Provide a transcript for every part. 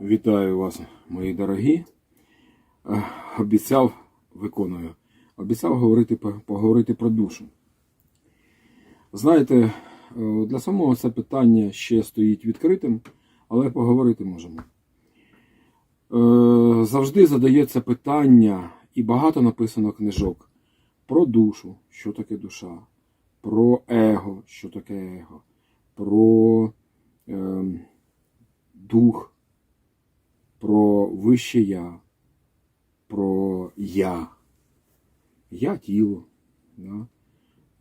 Вітаю вас, мої дорогі. Е, Обіцяв, виконую. Обіцяв говорити, поговорити про душу. Знаєте, е, для самого це питання ще стоїть відкритим, але поговорити можемо. Е, Завжди задається питання, і багато написано книжок про душу, що таке душа, про его, що таке его, про ем, дух, про вище я, про я. Я тіло. Да?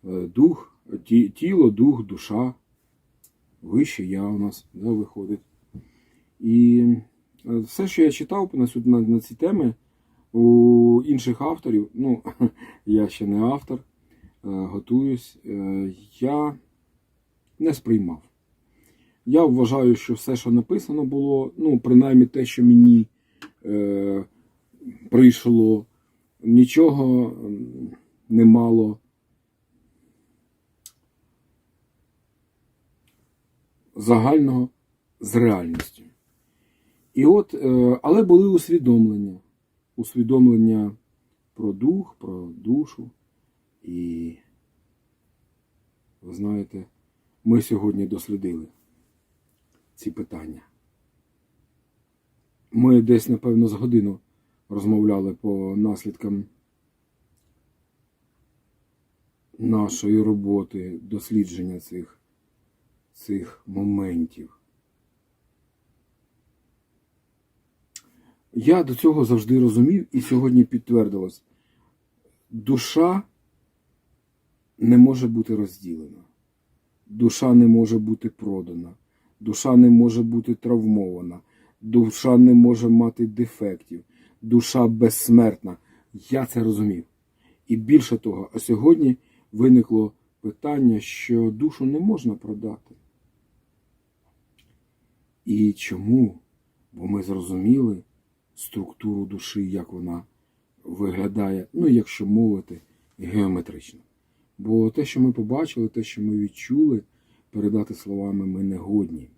Е, Дух, ті, тіло, дух, душа. Вище я у нас да, виходить. І е, все, що я читав на, на, на ці теми у інших авторів, ну, я ще не автор, е, готуюсь, я не сприймав. Я вважаю, що все, що написано було, ну, принаймні те, що мені е, прийшло, нічого не мало загального з реальністю. І от, е, але були усвідомлення. Усвідомлення про дух, про душу. І, ви знаєте, ми сьогодні дослідили ці питання. Ми десь, напевно, з годину розмовляли по наслідкам нашої роботи, дослідження цих, цих моментів. Я до цього завжди розумів і сьогодні підтвердилось. Душа не може бути розділена. Душа не може бути продана. Душа не може бути травмована. Душа не може мати дефектів. Душа безсмертна. Я це розумів. І більше того, а сьогодні виникло питання, що душу не можна продати. І чому? Бо ми зрозуміли структуру душі, як вона виглядає, ну, якщо мовити, геометрично. Бо те, що ми побачили, те, що ми відчули, передати словами ми не годні.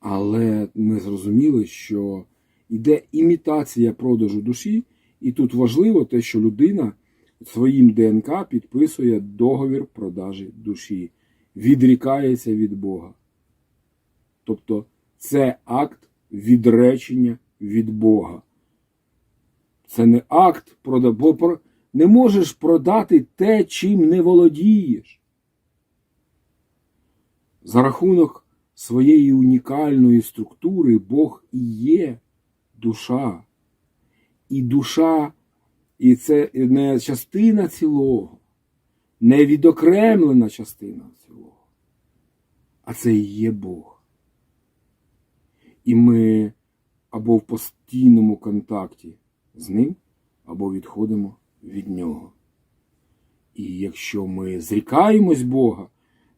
Але ми зрозуміли, що йде імітація продажу душі, і тут важливо те, що людина своїм ДНК підписує договір продажі душі, відрікається від Бога. Тобто це акт відречення від Бога. Це не акт продажу, не можеш продати те, чим не володієш. За рахунок своєї унікальної структури Бог і є душа. І душа, і це не частина цілого, не відокремлена частина цілого, а це і є Бог. І ми або в постійному контакті з ним, або відходимо від нього. І якщо ми зрікаємось Бога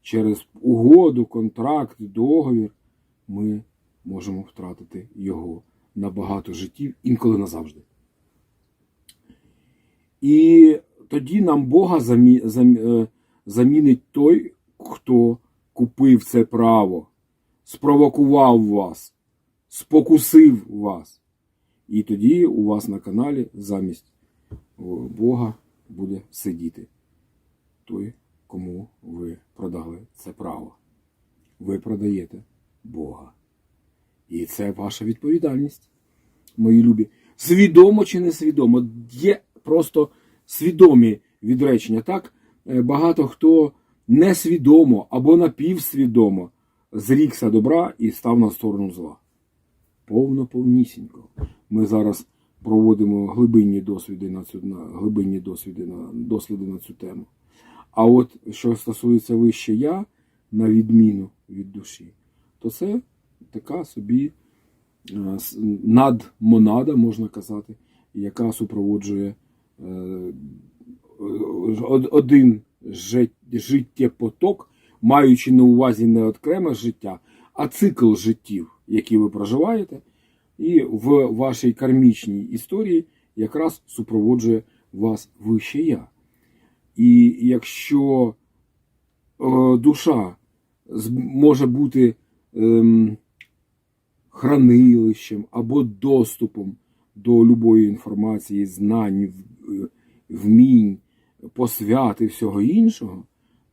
через угоду, контракт, договір, ми можемо втратити його на багато життів, інколи назавжди. І тоді нам Бога замі, замі, е, замінить той, хто купив це право, спровокував вас, спокусив вас. І тоді у вас на каналі замість Бога буде сидіти той, кому ви продали це право. Ви продаєте Бога. І це ваша відповідальність, мої любі. Свідомо чи несвідомо, є просто свідомі відречення. Так, Е, багато хто несвідомо або напівсвідомо зрікся добра і став на сторону зла. Повно повнісінько. Ми зараз проводимо глибинні досвіди на цю на глибинні досвіди на досліди на цю тему. А от що стосується вище я, на відміну від душі, то це така собі е, надмонада, можна казати, яка супроводжує е, один життєпоток, маючи на увазі не окреме життя, а цикл життів, які ви проживаєте, і в вашій кармічній історії якраз супроводжує вас вище я. І якщо е, душа може бути ем, хранилищем або доступом до любої інформації, знань, е, вмінь, посвят і всього іншого,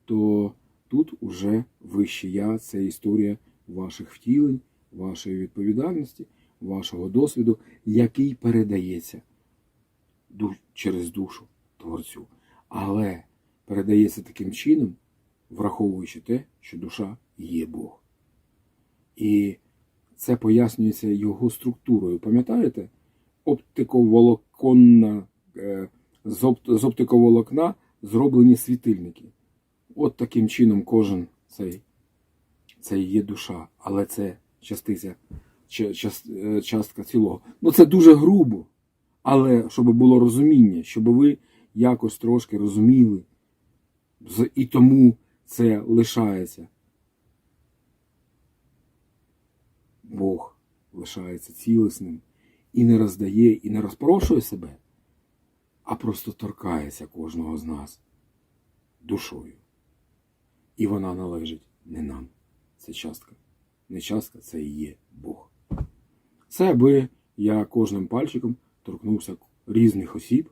то тут уже вище я це історія ваших втілень, вашої відповідальності, вашого досвіду, який передається через душу творцю. Але передається таким чином, враховуючи те, що душа є Бог. І це пояснюється його структурою. Пам'ятаєте? Оптиковолоконна, е, з опт- з оптиковолокна зроблені світильники. От таким чином кожен цей, це є душа, але це частиця, ча- е, частка цілого. Ну це дуже грубо. Але щоб було розуміння, щоб ви якось трошки розуміли, і тому це лишається. Бог лишається цілісним і не роздає, і не розпорошує себе, а просто торкається кожного з нас душою. І вона належить не нам. Це частка. Не частка, це і є Бог. Це аби я кожним пальчиком торкнувся різних осіб,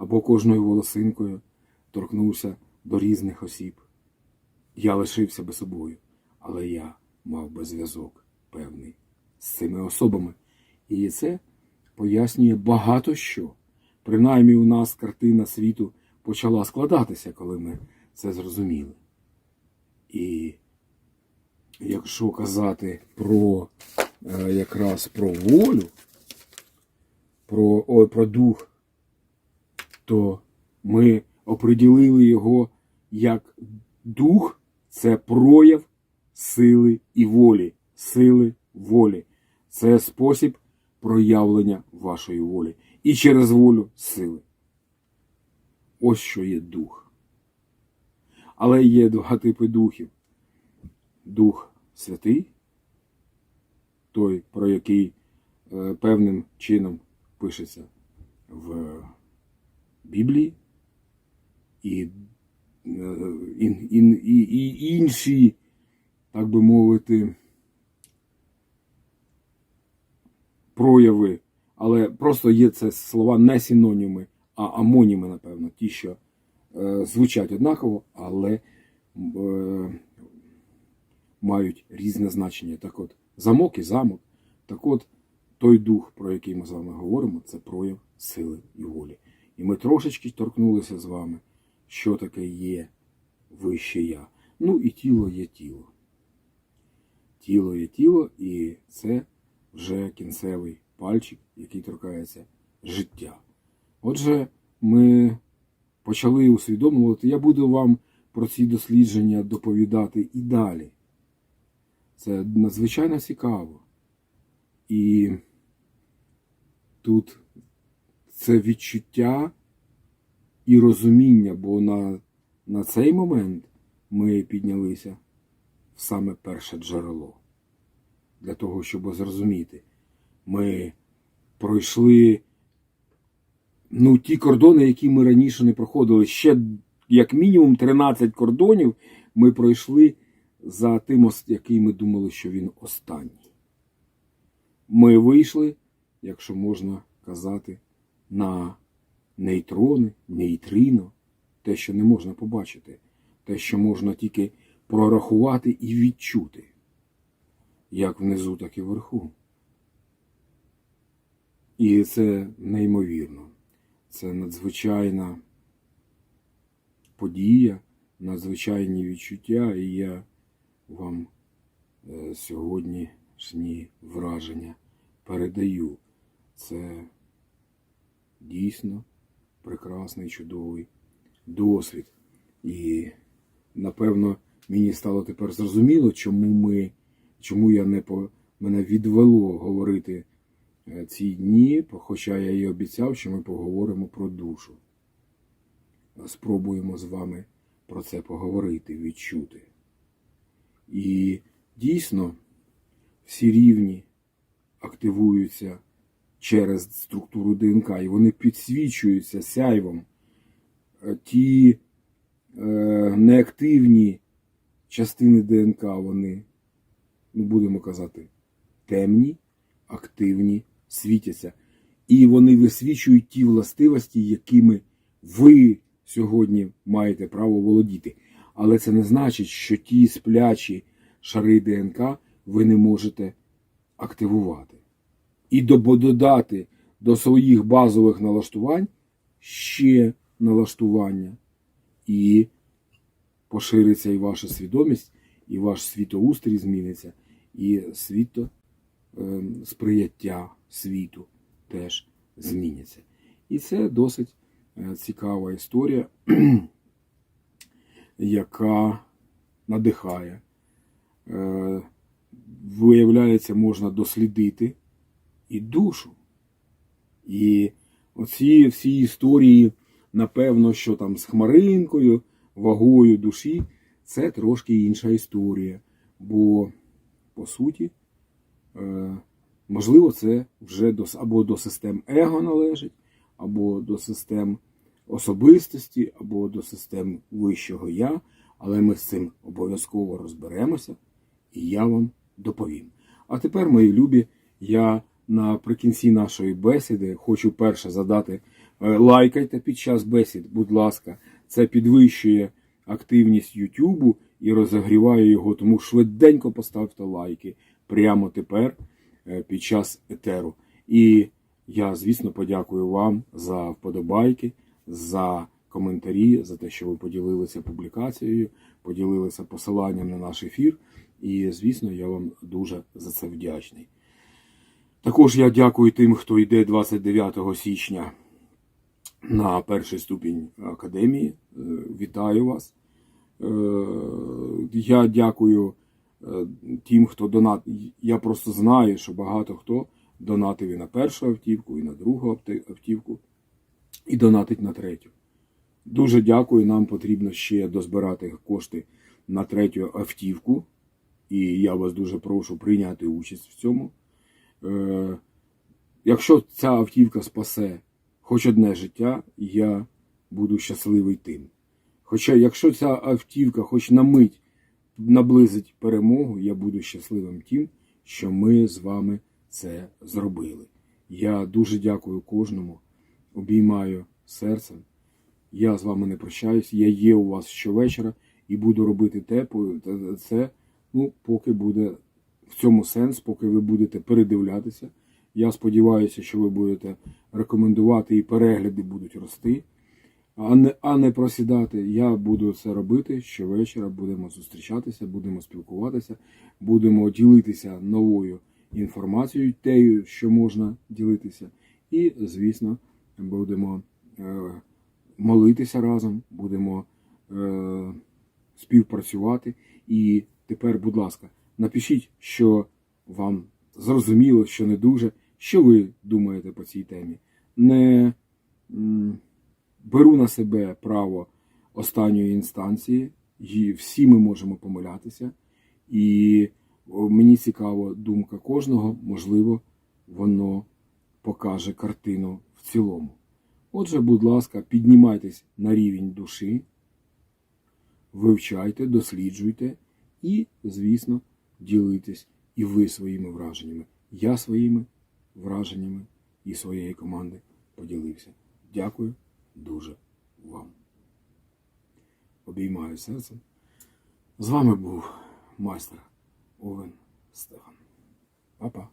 або кожною волосинкою торкнувся до різних осіб. Я лишився би собою, але я мав би зв'язок певний з цими особами. І це пояснює багато що. Принаймні у нас картина світу почала складатися, коли ми це зрозуміли. І якщо казати про е, якраз про волю, про, ой, про дух, то ми оприділили його як дух це прояв сили і волі, сили волі. Це спосіб проявлення вашої волі. І через волю сили. Ось що є дух. Але є два типи духів. Дух святий, той, про який е, певним чином пишеться в Біблії, і, е, і, і, і, і інші, так би мовити, прояви, але просто є це слова не синоніми, а амоніми, напевно, ті, що е, звучать однаково, але е, мають різне значення. Так от, замок і замок. Так от, той дух, про який ми з вами говоримо, це прояв сили і волі. І ми трошечки торкнулися з вами, що таке є вище я. Ну і тіло є тіло. Тіло є тіло, і це вже кінцевий пальчик, який торкається життя. Отже, ми почали усвідомлювати, я буду вам про ці дослідження доповідати і далі. Це надзвичайно цікаво. І тут це відчуття і розуміння, бо на, на цей момент ми піднялися в саме перше джерело. Для того, щоб зрозуміти, ми пройшли ну, ті кордони, які ми раніше не проходили. Ще як мінімум 13 кордонів ми пройшли за тим, який ми думали, що він останній. Ми вийшли, якщо можна казати, на нейтрони, нейтрино, те, що не можна побачити, те, що можна тільки прорахувати і відчути, як внизу, так і вверху. І це неймовірно. Це надзвичайна подія, надзвичайні відчуття, і я вам е, сьогоднішні враження передаю. Це дійсно прекрасний, чудовий досвід. І напевно мені стало тепер зрозуміло, чому ми, чому я не по мене відвело говорити е, ці дні, хоча я і обіцяв, що ми поговоримо про душу. Спробуємо з вами про це поговорити, відчути. І дійсно всі рівні активуються через структуру ДНК, і вони підсвічуються сяйвом. Е, Ті е, неактивні частини ДНК, вони, ну будемо казати, темні, активні світяться. І вони висвічують ті властивості, якими ви сьогодні маєте право володіти. Але це не значить, що ті сплячі шари ДНК ви не можете активувати. І до- додати до своїх базових налаштувань ще налаштування. І пошириться і ваша свідомість, і ваш світоустрій зміниться, і світо ем, сприяття світу теж зміняться. І це досить е, цікава історія, яка надихає. Е, Виявляється, можна дослідити і душу. І оці всі історії, напевно, що там з хмаринкою, вагою душі, це трошки інша історія. Бо, по суті, е, можливо, це вже до, або до систем его належить, або до систем особистості, або до систем вищого я, але ми з цим обов'язково розберемося, і я вам доповім. А тепер, мої любі, я наприкінці нашої бесіди хочу перше задати е, лайкайте під час бесід, будь ласка, це підвищує активність Ютубу і розігріває його, тому швиденько поставте лайки прямо тепер е, під час етеру. І я, звісно, подякую вам за вподобайки, за коментарі, за те, що ви поділилися публікацією, поділилися посиланням на наш ефір. І, звісно, я вам дуже за це вдячний. Також я дякую тим, хто йде 29 січня на перший ступінь академії. Е, Вітаю вас. Е, Я дякую е, тим, хто донат. Я просто знаю, що багато хто донатив і на першу автівку, і на другу автівку, і донатить на третю. Дуже дякую. Нам потрібно ще дозбирати кошти на третю автівку. І я вас дуже прошу прийняти участь в цьому. Е, якщо ця автівка спасе хоч одне життя, я буду щасливий тим. Хоча, якщо ця автівка хоч на мить наблизить перемогу, я буду щасливим тим, що ми з вами це зробили. Я дуже дякую кожному, обіймаю серцем. Я з вами не прощаюсь. Я є у вас щовечора і буду робити те, це, ну, поки буде в цьому сенс, поки ви будете передивлятися. Я сподіваюся, що ви будете рекомендувати і перегляди будуть рости, а не, а не просідати. Я буду це робити щовечора. Будемо зустрічатися, будемо спілкуватися, будемо ділитися новою інформацією, тею, що можна ділитися. І, звісно, будемо е, молитися разом, будемо е, співпрацювати. І тепер, будь ласка, напишіть, що вам зрозуміло, що не дуже, що ви думаєте по цій темі. Не беру на себе право останньої інстанції, і всі ми можемо помилятися. І мені цікава думка кожного, можливо, воно покаже картину в цілому. Отже, будь ласка, піднімайтесь на рівень душі, вивчайте, досліджуйте і, звісно, ділитесь і ви своїми враженнями. Я своїми враженнями і своєї команди поділився. Дякую дуже вам. Обіймаю серцем. З вами був майстер Овен Стефан. Па-па.